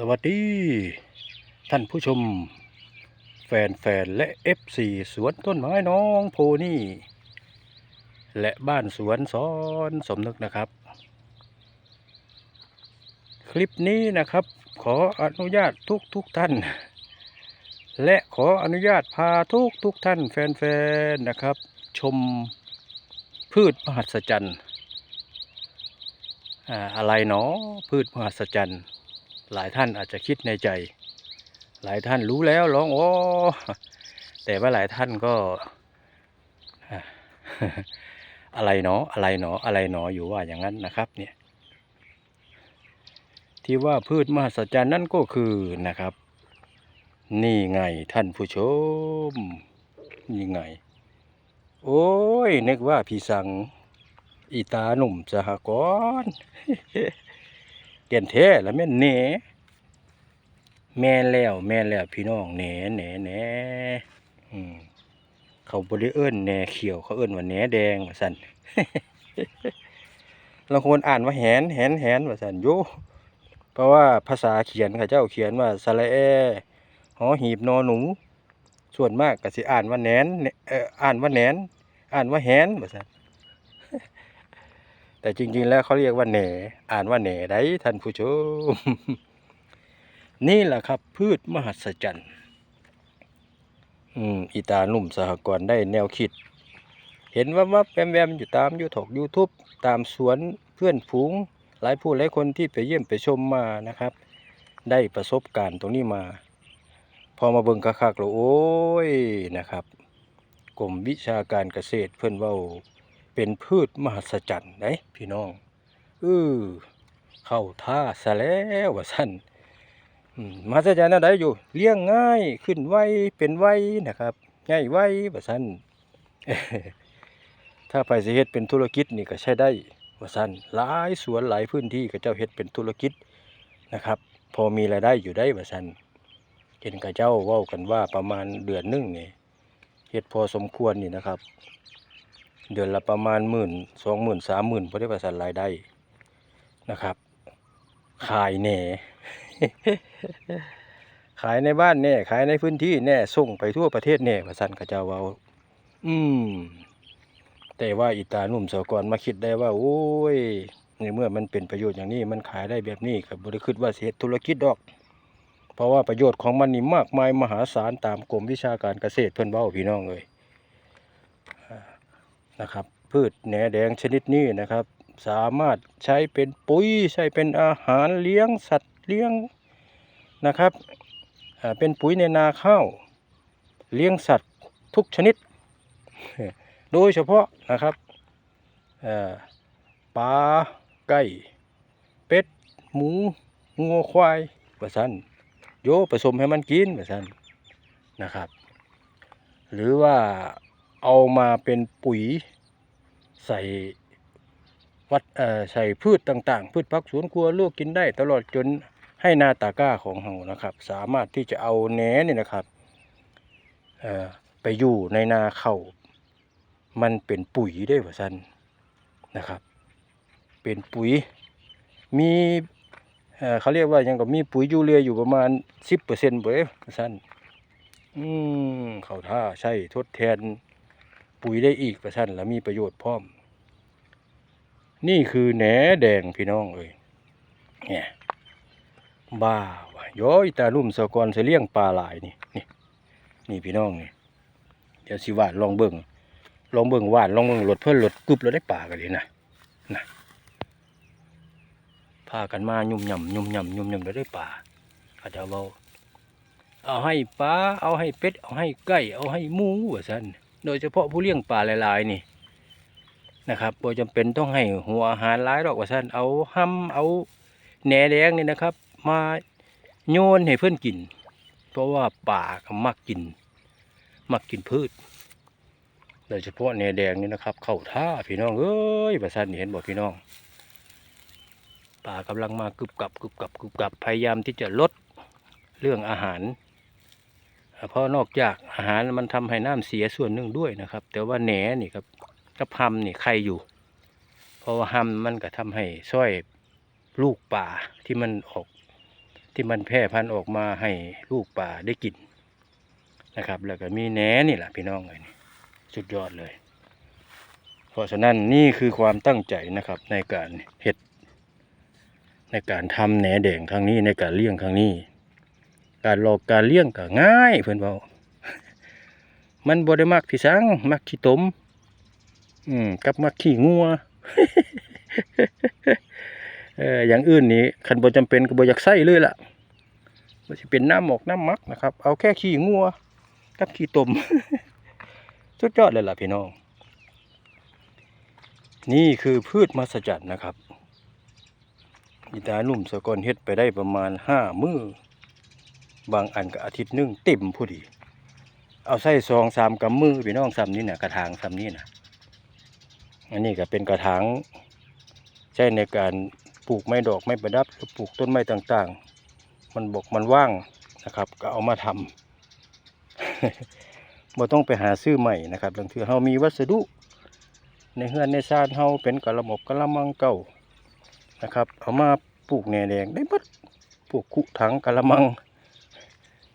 สวัสดี ท่านผู้ชม แฟนๆและ FC สวนต้นไม้น้องโพนี่ และบ้านสวนซ้อนสมนึกนะครับ คลิปนี้นะครับ ขออนุญาตทุกทุกๆท่าน และขออนุญาตพาทุกทุกๆท่านแฟนๆนะครับ ชมพืชมหัศจรรย์อะไรเนาะพืชมหัศจรรย์ หลายท่านอาจจะคิดในใจ หลายท่านรู้แล้วร้องโอ้แต่ว่าหลายท่านก็ อะไรเนาะอะไรเนาะอะไรเนาะอยู่ว่าอย่างนั้นนะครับเนี่ยที่ว่าพืชมหัศจรรย์นั่นก็คือนะครับ นี่ไงท่านผู้ชม นี่ไง โอ้ยนึกว่าพี่สังอีตาหนุ่มสหกรณ์ เก่นแท้แล้วแม่นแหนแม่นแล้วแม่นแล้วพี่น้องแหนแหนแหนเขาบริเอิ้นแหนเขียวเขาเอิ้นว่าแหนแดงว่าซั่นบาคนอ่านว่าแหนแหนแหนว่าซั่นโยเพราะว่าภาษาเขียนเขาเจ้าเขียนว่าสระแอหอหีบนอหนู ส่วนมากก็สิอ่านว่าแหนเอ่ออ่านว่าแหนอ่านว่าแหนว่าซั่น แต่จริง ๆ แล้วเขาเรียกว่าแหน่อ่านว่าแหน่ได้ท่านผู้ชม นี่แหละครับ พืชมหัศจรรย์อืมอีตาหนุ่มสหกรณ์ได้แนวคิด เห็นว่าว่าแวมแวมๆอยู่ตามยูทกยูทูบตามสวนเพื่อนฝูง หลายผู้หลายคนที่ไปเยี่ยมไปชมมานะครับ ได้ประสบการณ์ตรงนี้มา พอมาเบิ่งคักๆแล้วโอ้ยนะครับกรมวิชาการเกษตรเพื่อนเว้า เป็นพืชมหัศจรรย์ได้พี่น้องเออเข้าท่าซะแล้วว่าซั่นมหัศจรรย์อะไรอยู่ เลี้ยงง่ายขึ้นไวเป็นไวนะครับ ง่ายไวว่าซั่นถ้าไปสิเฮ็ดเป็นธุรกิจนี่ก็ใช้ได้ว่าซั่นหลายสวนหลายพื้นที่ก็เจ้าเฮ็ดเป็นธุรกิจนะครับ พอมีรายได้อยู่ได้ว่าซั่นเห็นกับเจ้าเว้ากันว่าประมาณเดือนหนึงนี่เฮ็ดพอสมควรนี่นะครับ เดือนละประมาณหมื่นสองหมื่นสามหมื่นพอได้ประสันรายได้นะครับ ขายแหน่ขายในบ้านแน่ขายในพื้นที่แน่ส่งไปทั่วประเทศแน่ประสันกระเจ้าเว้าอืม แต่ว่าอีตาหนุ่มสากรมาคิดได้ว่า โอ้ยในเมื่อมันเป็นประโยชน์อย่างนี้มันขายได้แบบนี้กับบริคิดว่าเสียธุรกิจดอก เพราะว่าประโยชน์ของมันนี่มากมายมหาศาลตามกรมวิชาการเกษตรเพิ่อนเว้าพี่น้องเอ้ย นะครับ พืชแหนแดงชนิดนี้นะครับ สามารถใช้เป็นปุ๋ยใช้เป็นอาหารเลี้ยงสัตว์เลี้ยงนะครับเป็นปุ๋ยในนาข้าวเลี้ยงสัตว์ทุกชนิด โดยเฉพาะนะครับปลาไก่เป็ด หมูงัวควายว่าสันโยผสมให้มันกินว่าสันนะครับ หรือว่า เอามาเป็นปุ๋ยใส่วัดเอ่อใส่พืชต่างๆ พืชพักสวนครัวลูกกินได้ตลอดจนให้นาตาก้าของเรานะครับ สามารถที่จะเอาแหนนี่นะครับเอ่อไปอยู่ในนาเขาวมันเป็นปุ๋ยได้ว่าซั่นนะครับ เป็นปุ๋ยมีเอ่อเขาเรียกว่ายังก็มีปุ๋ยยูเรียอยู่ประมาณ10%เปอร์เซ็นต์เด้ว่าซั่นอืมเขาท่าใช่ทดแทน ปุ๋ยได้อีกประชันแล้วมีประโยชน์พร้อม นี่คือแหนแดงพี่น้องเอ้ยเนี่ยบ้าวะย้อยตาลุ่มสะกอนเสเลี้ยงปลาหลายนี่นี่นี่พี่น้องนี่เดี๋ยวสิวาดลองเบิ่งลองเบิ่งวาดลองเบิ่งรถเพิ่อนรถกึบแล้วได้ปลากันเลยนะนะพากันมายุ่มย่ำยุ่มย่ำยุ่มย่ำแล้วได้ปลาเขาจจะเว้าเอาให้ปลาเอาให้เป็ดเอาให้ไก่เอาให้หมูว่าซั่น โดยเฉพาะผู้เลี้ยงปลาหลายๆนี่นะครับบ่จำเป็นต้องให้หัวอาหารหลายดอกว่าซั่นเอาห้ำเอาแหนแดงนี่นะครับ มาโยนให้เพื่อนกิน เพราะว่าปลาก็มักกิน มักกินพืช โดยเฉพาะแหนแดงนี่นะครับ เข้าท่าพี่น้องเอ้ยว่าซั่นเห็นบ่พี่น้องปลากำลังมากึบกับกึบกับกึบกับพยายามที่จะลดเรื่องอาหาร เพราะนอกจากอาหารมันทำให้น้ำเสียส่วนหนึ่งด้วยนะครับ แต่ว่าแหนนี่ครับกับหำนี่ใครอยู่ เพราะว่าหำมันก็ทำให้ช่วยลูกป่าที่มันออก ที่มันแพร่พันธุ์ออกมาให้ลูกป่าได้กินนะครับ แล้วก็มีแหนนี่แหละพี่น้องเลยสุดยอดเลย เพราะฉะนั้นนี่คือความตั้งใจนะครับในการเห็ดในการทำแหนแดงครั้งนี้ในการเลี้ยงครั้งนี้ การหลอกการเลี้ยงก็ง่ายเพื่อนเบามันบ่ได้มักที่สังมักขี้ตมอืมกับมักขี้งัวเอออย่างอื่นนี้คันบ่จำเป็นก็บ่อยากใส่เลยล่ะบ่สิเป็นน้ำหมอกน้ำมักนะครับ เอาแค่ขี้งัวกับขี้ตมสุดยอดเลยล่ะพี่น้อง นี่คือพืชมหัศจรรย์นะครับอีตาหนุ่มสกลเฮ็ดไปได้ประมาณห้ามือ้อ บางอันก็อาทิตย์หนึงเต็มพอดี เอาใส่ซองสามกำมือพี่น้องซ้ำนี้น่ะกระถางซ้ำนี้น่ะอันนี้ก็เป็นกระถางใช้ในการปลูกไม้ดอกไม้ประดับหรือปลูกต้นไม้ต่างๆ มันบกมันว่างนะครับ ก็เอามาทำบ่ต้องไปหาซื้อใหม่นะครับบางทีเฮามีวัสดุ ในเฮือนในซานเฮาเป็นกระบบกระมังเก่านะครับ เอามาปลูกแหนแดงได้หมดปลูกคุถังกระมัง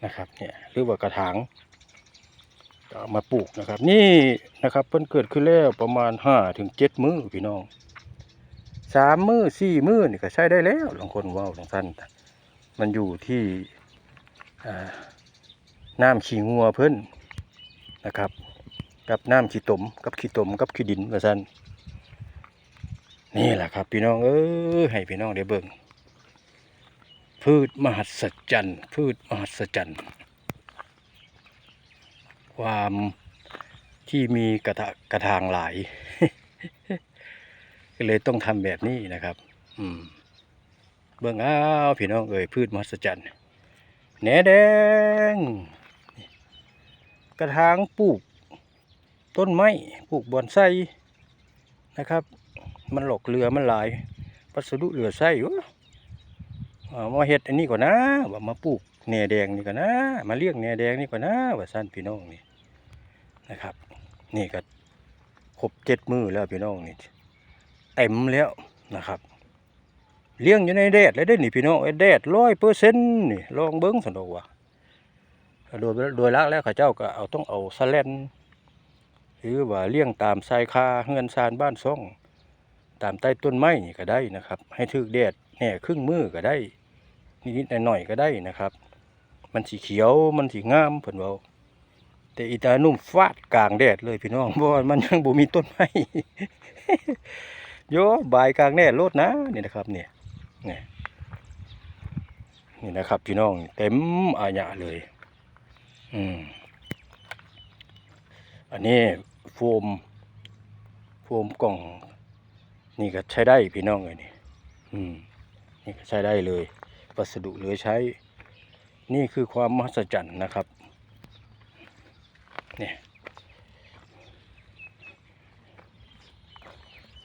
นะครับเนี่ยหรือว่ากระถางเอามาปลูกนะครับ นี่นะครับเพิ่นเกิดขึ้นแล้วประมาณห้าถึงเจ็ดมื้อพี่น้องสามมื้อสี่มื้อนี่ก็ใช้ได้แล้วบางคนว่าบางท่านมันอยู่ที่น้ำขี้งัวเพิ่นนะครับ กับน้ำขี้ตมกับขี้ตมกับขี้ดินว่าซั่นนี่แหละครับ พี่น้องเอ้ยให้พี่น้องได้เบิ่ง พืชมหัศจรรย์ พืชมหัศจรรย์ ความที่มีกระทะกระทางหลาย ก็เลยต้องทำแบบนี้นะครับ อืม เบื้องอ้าวพี่น้องเอ่ยพืชมหัศจรรย์แหนแดง กระถางปลูก ต้นไม้ปลูกบอนไส้นะครับ มันหลอกเรือมันหลาย วัสดุเหลือไส้ มาเฮ็ดอันนี้ก่อนนะว่ามาปลูกแหนแดงนี่ก่อนนะ มาเลี้ยงแหนแดงนี่ก่อนนะว่าสั้นพี่น้องนี่นะครับ นี่ก็ครบเจ็ดมือแล้วพี่น้องนี่เต็มแล้วนะครับ เลี้ยงอยู่ในแดดเลยได้อนี่พี่น้องไอแดดร้อยเปอร์เซ็นต์นี่ลองเบิ้งสนอกว่าโดยโดยลักแล้วข้าเจ้าก็เอาต้องเอาสแลนหรือว่าเลี้ยงตามชายคาเฮือนซานบ้านซ่อง ตามใต้ต้นไม้นี่ก็ได้นะครับ ให้ถึกแดดแห่ครึ่งมือก็ได้ นิดๆหน่อยๆก็ได้นะครับ มันสีเขียวมันสีงามเพิ่นเว้าแต่อีตานุ่มฟาดกลางแดดเลยพี่น้องเพราะมันยังบ่มีต้นไม้โยบายกลางแดดโลดนะนี่นะครับเนี่ยนี่นี่นะครับ พี่น้องเต็มอาญะเลย อืมอันนี้โฟมโฟมกล่อง นี่ก็ใช้ได้พี่น้องเลยนี่อืมนี่ก็ใช้ได้เลย วัสดุเหลือใช้ นี่คือความมหัศจรรย์นะครับเนี่ย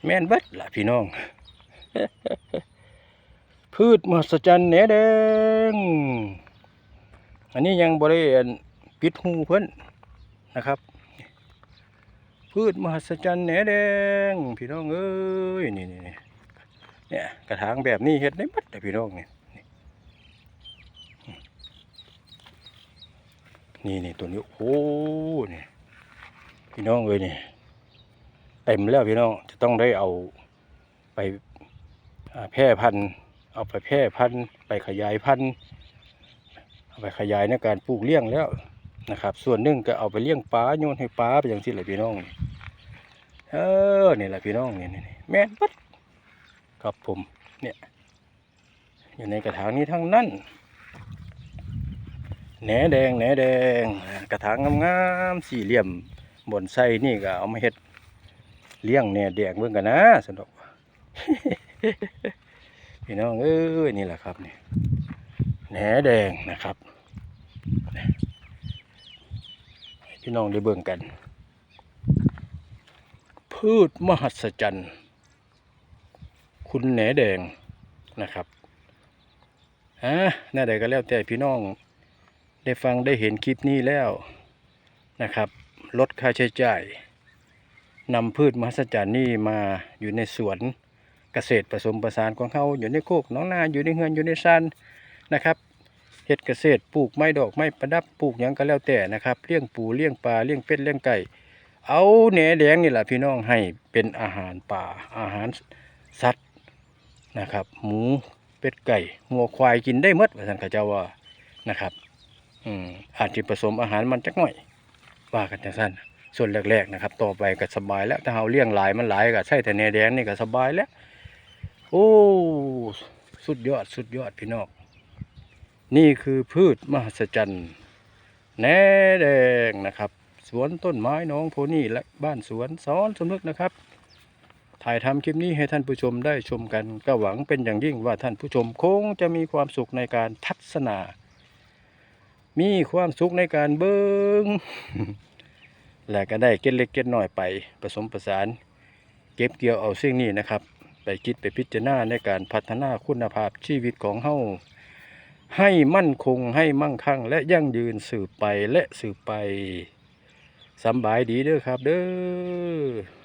แม่นเบัดล่ะพี่น้อง พืชมหัศจรรย์แหนแดง อันนี้ยังบริเวณปิดหูเพิ่นนะครับ พืชมหัศจรรย์แหนแดง พี่น้องเอ้ยนี่นี่นี่เนี่ยกระถางแบบนี้เฮ็ดได้หมดแต่พี่น้องเนี่ย นี่นี่ตัวนี้โอ้เนี่ยพี่น้องเอ้ยนี่ยเต็มแล้วพี่น้องจะต้องได้เอาไปแพร่พันธุ์ เอาไปแพร่พันธุ์ ไปขยายพันธุ์เอาไปขยายในการปลูกเลี้ยงแล้วนะครับ ส่วนหนึ่งก็เอาไปเลี้ยงปลาโยนให้ปลาไปอย่างที่เลยพี่น้องเออนี่แหละพี่น้องนี่นี่นี่แม่นปัดครับผมเนี่ยอยู่ในกระถางนี้ทั้งนั้น แหนแดงแหนแดง กระถางงามๆสี่เหลี่ยมบนไส้นี่ก็เอามาเฮ็ดเลี้ยงแหนแดงเบิ่งกันนะสนุกพี่น้องเอ้ยนี่แหละครับนี่แหนแดงนะครับพี่น้องได้เบิ่งกัน พืชมหัศจรรย์ คุณแหนแดงนะครับฮะน่าใดก็แล้วแต่พี่น้อง ได้ฟังได้เห็นคลิปนี้แล้วนะครับ ลดค่าใช้จ่ายนำพืชมหัศจรรย์นี่มาอยู่ในสวนเกษตรผสมผสานของเขาอยู่ในโคกน้องนาอยู่ในเฮือนอยู่ในซานนะครับเฮ็ดเกษตรปลูกไม้ดอกไม้ประดับปลูกหยังก็แล้วแต่นะครับเลี้ยงปูเลี้ยงปลาเลี้ยงเป็ดเลี้ยงไก่ เอาแหนแดงนี่แหละพี่น้องให้เป็นอาหารป่าอาหารสัตว์นะครับ หมูเป็ดไก่งัวควายกินได้หมดว่าท่านเขาเจ้าว่านะครับ อืมอาจจะผสมอาหารมันจักหน่อย ว่ากันจังซั่นส่วนแรกๆนะครับ ต่อไปก็สบายแล้วถ้าเฮาเลี้ยงหลายมันหลายก็ใช้แต่แหนแดงนี่ก็สบายแล้ว โอ้สุดยอดสุดยอดพี่น้องนี่คือพืชมหัศจรรย์แหนแดงนะครับ สวนต้นไม้น้องโพนี่และบ้านสวนซ้อนสมนึกนะครับ ถ่ายทำคลิปนี้ให้ท่านผู้ชมได้ชมกันก็หวังเป็นอย่างยิ่งว่าท่านผู้ชมคงจะมีความสุขในการทัศนา มีความสุขในการเบิงและก็ได้เก็ดเล็กเก็ดน้อยไปผสมประสาน เก็บเกี่ยวเอาสิ่งนี้นะครับ ไปคิดไปพิจารณาในการพัฒนาคุณภาพชีวิตของเฮาให้มั่นคงให้มั่งคั่ง และยั่งยืนสืบไปและสืบไปสบายดีเด้อครับเด้อ